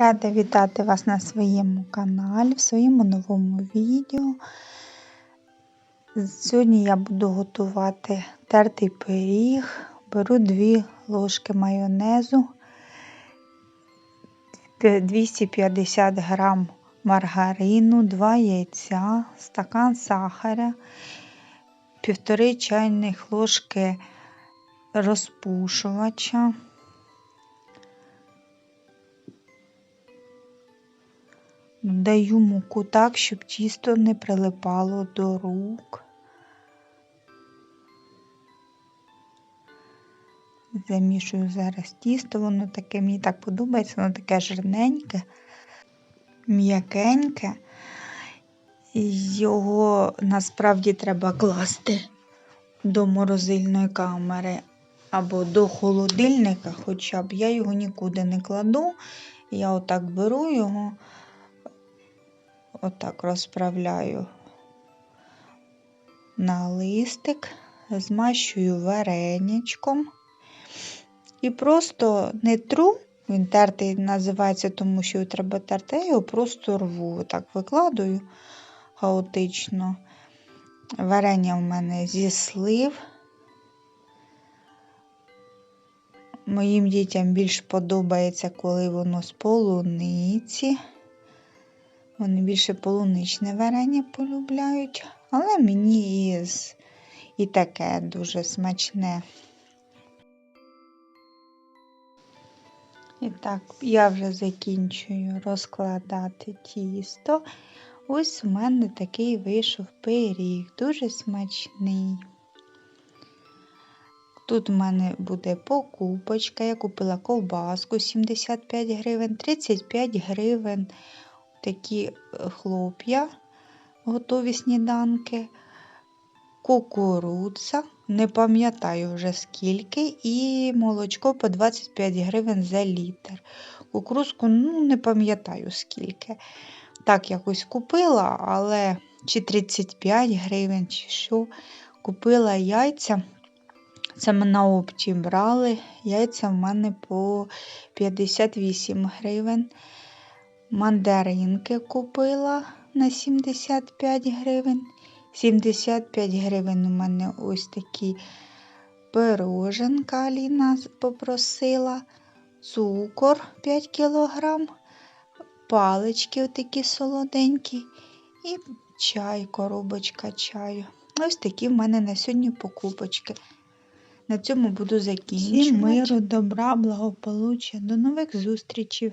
Рада вітати вас на своєму каналі, в своєму новому відео. Сьогодні я буду готувати тертий пиріг. Беру 2 ложки майонезу, 250 грам маргарину, 2 яйця, стакан сахара, 1,5 чайних ложки розпушувача. Даю муку так, щоб тісто не прилипало до рук. Замішую зараз тісто, воно таке, мені так подобається, воно таке жирненьке, м'якеньке. Його насправді треба класти до морозильної камери або до холодильника, хоча б я його нікуди не кладу. Я отак беру його отак розправляю на листик, змащую вареничком і просто не тру, він тертий називається, тому що його треба терти, я його просто рву. Так викладую хаотично. Варення в мене зі слив. Моїм дітям більш подобається, коли воно з полуниці. Вони більше полуничне варення полюбляють, але мені і, і таке дуже смачне. І так, я вже закінчую розкладати тісто. Ось у мене такий вийшов пиріг, дуже смачний. Тут у мене буде покупочка. Я купила ковбаску 75 гривень, 35 гривень такі е, хлоп'я, готові сніданки, кукурудза, не пам'ятаю вже скільки, і молочко по 25 гривень за літр. Кукурузку, ну, не пам'ятаю скільки. Так, якось купила, але чи 35 гривень, чи що. Купила яйця. Це ми на опті брали. Яйця в мене по 58 гривень. Мандаринки купила на 75 гривень. 75 гривень у мене ось такі пироженка Аліна попросила, цукор 5 кілограм, палички такі солоденькі і чай, коробочка чаю. Ось такі в мене на сьогодні покупочки. На цьому буду закінчувати. Всім миру, добра, благополуччя. До нових зустрічей!